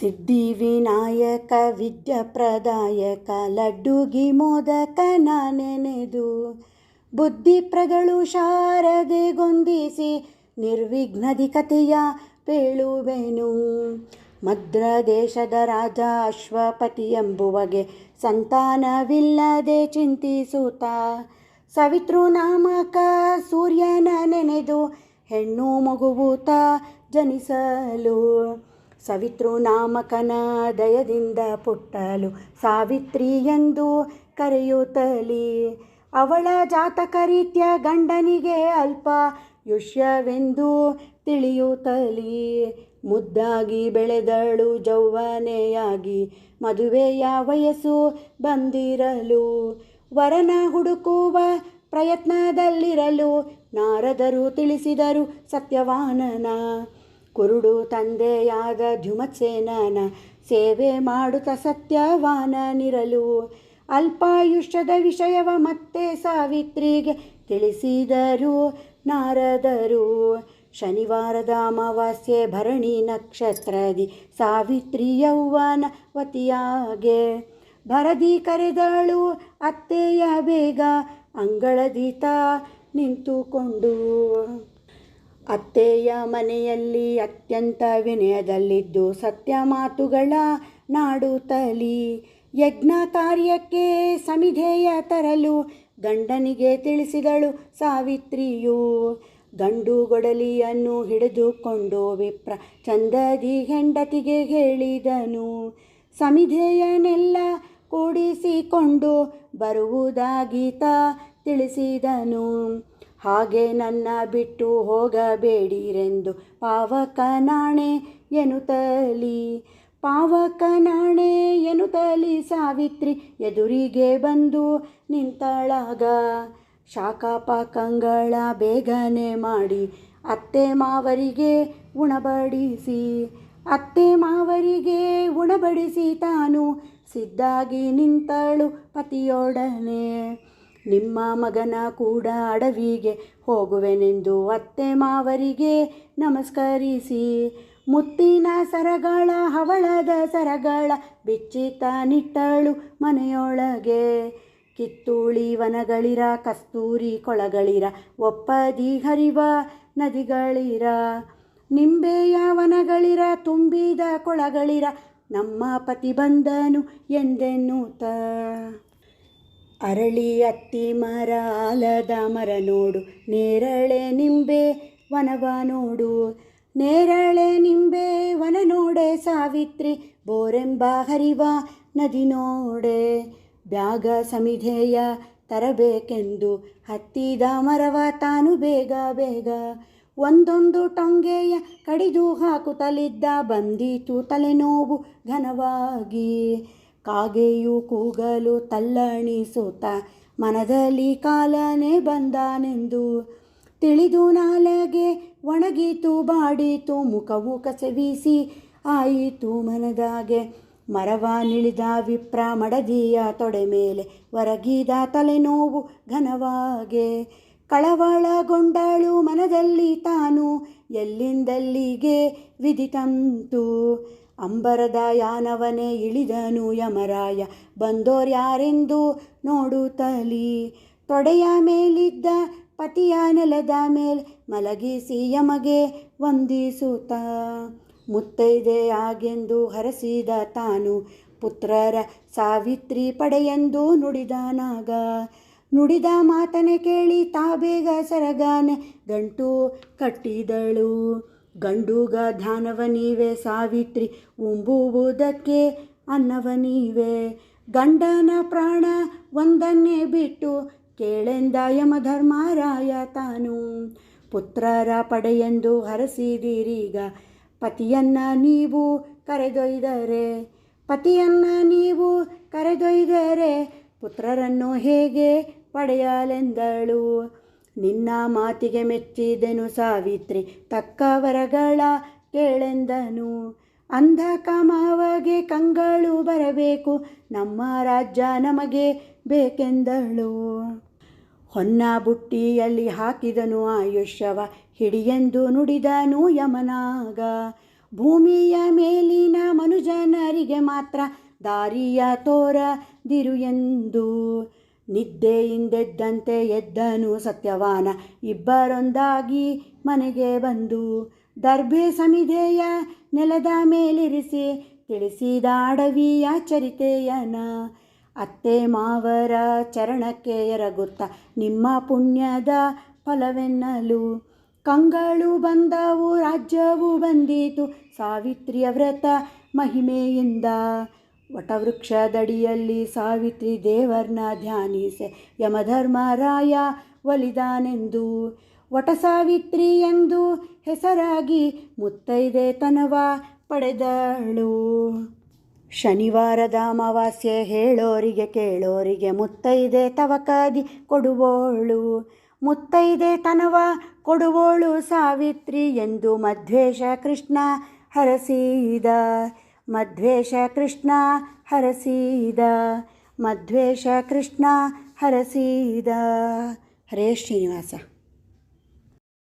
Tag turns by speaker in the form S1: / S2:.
S1: ಸಿದ್ಧಿವಿನಾಯಕ ವಿದ್ಯಾಪ್ರದಾಯಕ ಲಡ್ಡುಗಿ ಮೋದಕನ ನೆನೆದು ಬುದ್ಧಿಪ್ರದಳು ಶಾರದೆಗೊಂದಿಸಿ ನಿರ್ವಿಘ್ನದಿ ಕಥೆಯ ಪೇಳುವೆನು. ಮದ್ರ ದೇಶದ ರಾಜ ಅಶ್ವಪತಿ ಎಂಬುವಗೆ ಸಂತಾನವಿಲ್ಲದೆ ಸವಿತೃ ನಾಮಕ ಸೂರ್ಯನ ನೆನೆದು ಹೆಣ್ಣು ಮಗುವುತ ಜನಿಸಲು ದಯದಿಂದ ಪುಟ್ಟಲು ಸಾವಿತ್ರಿ ಎಂದು ಕರೆಯುತ್ತಲಿ. ಅವಳ ಜಾತಕ ರೀತ್ಯ ಗಂಡನಿಗೆ ಅಲ್ಪ ಯುಷ್ಯವೆಂದು ತಿಳಿಯುತ್ತಲಿ. ಮುದ್ದಾಗಿ ಬೆಳೆದಳು ಜೌವನೆಯಾಗಿ ಮದುವೆಯ ವಯಸ್ಸು ಬಂದಿರಲು. ವರನ ಹುಡುಕುವ ಪ್ರಯತ್ನದಲ್ಲಿರಲು ನಾರದರು ತಿಳಿಸಿದರು ಸತ್ಯವಾನನ ಕುರುಡು ತಂದೆಯಾದ ಧ್ಯುಮತ್ಸೇನನ ಸೇವೆ ಮಾಡುತ್ತ ಸತ್ಯವಾನನಿರಲು ಅಲ್ಪಾಯುಷ್ಯದ ವಿಷಯವ ಮತ್ತೆ ಸಾವಿತ್ರಿಗೆ ತಿಳಿಸಿದರು ನಾರದರು. ಶನಿವಾರದ ಅಮಾವಾಸ್ಯೆ ಭರಣಿ ನಕ್ಷತ್ರದಿ ಸಾವಿತ್ರಿ ಯೌವನ ವತಿಯಾಗೆ ಭರದಿ ಕರೆದಳು, ಅತ್ತೆಯ ಬೇಗ ಅಂಗಳದಿತ ನಿಂತುಕೊಂಡು ಅತ್ತೆಯ ಮನೆಯಲ್ಲಿ ಅತ್ಯಂತ ವಿನಯದಲ್ಲಿದ್ದು ಸತ್ಯ ಮಾತುಗಳ ನಾಡುತ್ತಲಿ ಯಜ್ಞ ಕಾರ್ಯಕ್ಕೆ ಸಮಿಧೆಯ ತರಲು ಗಂಡನಿಗೆ ತಿಳಿಸಿದಳು ಸಾವಿತ್ರಿಯು. ಗಂಡು ಗೊಡಲಿಯನ್ನು ಹಿಡಿದುಕೊಂಡು ವಿಪ್ರ ಚಂದದಿ ಹೆಂಡತಿಗೆ ಹೇಳಿದನು. ಸಮಿಧೆಯನ್ನೆಲ್ಲ ಕೂಡಿಸಿಕೊಂಡು ಬರುವುದಾಗೀತ ತಿಳಿಸಿದನು. ಹಾಗೆ ನನ್ನ ಬಿಟ್ಟು ಹೋಗಬೇಡಿರೆಂದು ಪಾವಕ ನಾಣೆ ಎನ್ನುತ್ತಲಿ. ಪಾವಕ ನಾಣೆ ಎನ್ನುತ್ತಲಿ ಸಾವಿತ್ರಿ, ಎದುರಿಗೆ ಬಂದು ನಿಂತಳಾಗ. ಶಾಖಾಪಾಕಂಗಳ ಬೇಗನೆ ಮಾಡಿ, ಅತ್ತೆ ಮಾವರಿಗೆ ಉಣಬಡಿಸಿ. ಅತ್ತೆ ಮಾವರಿಗೆ ಉಣಬಡಿಸಿ ತಾನು ಸಿದ್ಧಾಗಿ ನಿಂತಳು ಪತಿಯೊಡನೆ. ನಿಮ್ಮ ಮಗನ ಕೂಡ ಅಡವಿಗೆ ಹೋಗುವೆನೆಂದು ಅತ್ತೆ ಮಾವರಿಗೆ ನಮಸ್ಕರಿಸಿ. ಮುತ್ತಿನ ಸರಗಳ, ಹವಳದ ಸರಗಳ, ಬಿಚ್ಚಿತ ನಿಟ್ಟಳು ಮನೆಯೊಳಗೆ. ಕಿತ್ತೂಳಿ ವನಗಳಿರ, ಕಸ್ತೂರಿ ಕೊಳಗಳಿರ ಒಪ್ಪದಿ ಹರಿವ ನದಿಗಳಿರ. ನಿಂಬೆಯ ವನಗಳಿರ, ತುಂಬಿದ ಕೊಳಗಳಿರ, ನಮ್ಮ ಪತಿ ಬಂದನು ಎಂದೆನ್ನುತ್ತ. ಅರಳಿ ಅತ್ತಿ ಮರ ಆಲದ ಮರ ನೋಡು, ನೇರಳೆ ನಿಂಬೆ ವನವ ನೋಡು. ನೇರಳೆ ನಿಂಬೆ ವನ ನೋಡೆ, ಸಾವಿತ್ರಿ ಬೋರೆಂಬ ಹರಿವ ನದಿ ನೋಡೆ. ಬ್ಯಾಗ ಸಮಿಧೆಯ ತರಬೇಕೆಂದು ಹತ್ತಿದ ಮರವ ತಾನು ಬೇಗ ಬೇಗ. ಒಂದೊಂದು ಟೊಂಗೆಯ ಕಡಿದು ಹಾಕುತ್ತಲಿದ್ದ ಬಂದಿತು ತಲೆನೋವು ಘನವಾಗಿ. ಕಾಗೆಯು ಕೂಗಲು ತಲ್ಲಣಿಸುತ್ತ ಮನದಲ್ಲಿ ಕಾಲನೆ ಬಂದಾನೆಂದು. ತಿಳಿದು ನಾಲಗೆ ಒಣಗಿತು, ಬಾಡಿತು, ಮುಖವು ಕಸವಿಸಿ ಆಯಿತು ಮನದಾಗೆ. ಮರವ ನಿಳಿದ ವಿಪ್ರ ಮಡದಿಯ ತೊಡೆ ಮೇಲೆ ಒರಗಿದ ತಲೆನೋವು ಘನವಾಗೆ. ಕಳವಳಗೊಂಡಳು ಮನದಲ್ಲಿ ತಾನು, ಎಲ್ಲಿಂದಲ್ಲಿಗೆ ವಿಧಿತಂತು ಅಂಬರದ ಯಾನವನೇ ಇಳಿದನು ಯಮರಾಯ. ಬಂದೋರ್ಯಾರೆಂದು ನೋಡುತ್ತಲಿ ತೊಡೆಯ ಮೇಲಿದ್ದ ಪತಿಯ ನೆಲದ ಮೇಲೆ ಮಲಗಿಸಿ ಯಮಗೆ ವಂದಿಸುತ್ತ. ಮುತ್ತೈದೆ ಆಗೆಂದು ಹರಸಿದ ತಾನು. ಪುತ್ರರ ಸಾವಿತ್ರಿ ಪಡೆಯೆಂದು ನುಡಿದನಾಗ ನುಡಿದ ಮಾತನೆ ಕೇಳಿ ತಾ ಬೇಗ ಸರಗಾನೆ ಗಂಟು ಕಟ್ಟಿದಳು. ಗಂಡುಗ ಧ್ಯಾನವ ನೀವೇ ಸಾವಿತ್ರಿ, ಉಂಬುವುದಕ್ಕೆ ಅನ್ನವ ನೀವೇ. ಗಂಡನ ಪ್ರಾಣ ಒಂದನ್ನೇ ಬಿಟ್ಟು ಕೇಳೆಂದ ಯಮಧರ್ಮರಾಯ ತಾನು. ಪುತ್ರರ ಪಡೆಯೆಂದು ಹರಸಿದೀರೀಗ, ಪತಿಯನ್ನ ನೀವು ಕರೆದೊಯ್ದರೆ. ಪತಿಯನ್ನ ನೀವು ಕರೆದೊಯ್ದರೆ, ಪುತ್ರರನ್ನು ಹೇಗೆ ಪಡೆಯಲೆಂದಳು? ನಿನ್ನ ಮಾತಿಗೆ ಮೆಚ್ಚಿದೆನು ಸಾವಿತ್ರಿ ತಕ್ಕ ವರಗಳ ಕೇಳೆಂದನು. ಅಂಧ ಕಾಮವಗೆ ಕಂಗಳು ಬರಬೇಕು, ನಮ್ಮ ರಾಜ್ಯ ನಮಗೆ ಬೇಕೆಂದಳು. ಹೊನ್ನ ಬುಟ್ಟಿಯಲ್ಲಿ ಹಾಕಿದನು ಆಯುಷ್ಯವ, ಹಿಡಿಯೆಂದು ನುಡಿದನು ಯಮನಾಗ. ಭೂಮಿಯ ಮೇಲಿನ ಮನುಜನರಿಗೆ ಮಾತ್ರ ದಾರಿಯ ತೋರದಿರು ಎಂದು. ನಿದ್ದೆಯಿಂದೆದ್ದಂತೆ ಎದ್ದನು ಸತ್ಯವಾನ. ಇಬ್ಬರೊಂದಾಗಿ ಮನೆಗೆ ಬಂದು ದರ್ಭೆ ಸಮಿಧೆಯ ನೆಲದ ಮೇಲಿರಿಸಿ ತಿಳಿಸಿದ ಅಡವಿಯ ಚರಿತೆಯನ. ಅತ್ತೆ ಮಾವರ ಚರಣಕ್ಕೆ ಎರಗುತ್ತ ನಿಮ್ಮ ಪುಣ್ಯದ ಫಲವೆನ್ನಲು ಕಂಗಳು ಬಂದವು, ರಾಜ್ಯವು ಬಂದಿತು, ಸಾವಿತ್ರಿಯ ವ್ರತ ಮಹಿಮೆಯಿಂದ. ವಟವೃಕ್ಷದಡಿಯಲ್ಲಿ ಸಾವಿತ್ರಿ ದೇವರನ್ನ ಧ್ಯಾನಿಸೆ. ಯಮಧರ್ಮರಾಯ ಒಲಿದಾನೆಂದು ವಟ ಸಾವಿತ್ರಿ ಎಂದು ಹೆಸರಾಗಿ ಮುತ್ತೈದೆ ತನವ ಪಡೆದಳು. ಶನಿವಾರದ ಅಮಾವಾಸ್ಯೆ ಹೇಳೋರಿಗೆ ಕೇಳೋರಿಗೆ ಮುತ್ತೈದೆ ತವಕದಿ ಕೊಡುವೋಳು. ಮುತ್ತೈದೆ ತನವ ಕೊಡುವೋಳು ಸಾವಿತ್ರಿ ಎಂದು ಮಧ್ವೇಶ ಕೃಷ್ಣ ಹರಸಿದ. ಮಧ್ವೇಷ ಕೃಷ್ಣ ಹರಸೀದ ಮಧ್ವೇಷ ಕೃಷ್ಣ ಹರಸೀದ. ಹರೇ ಶ್ರೀನಿವಾಸ.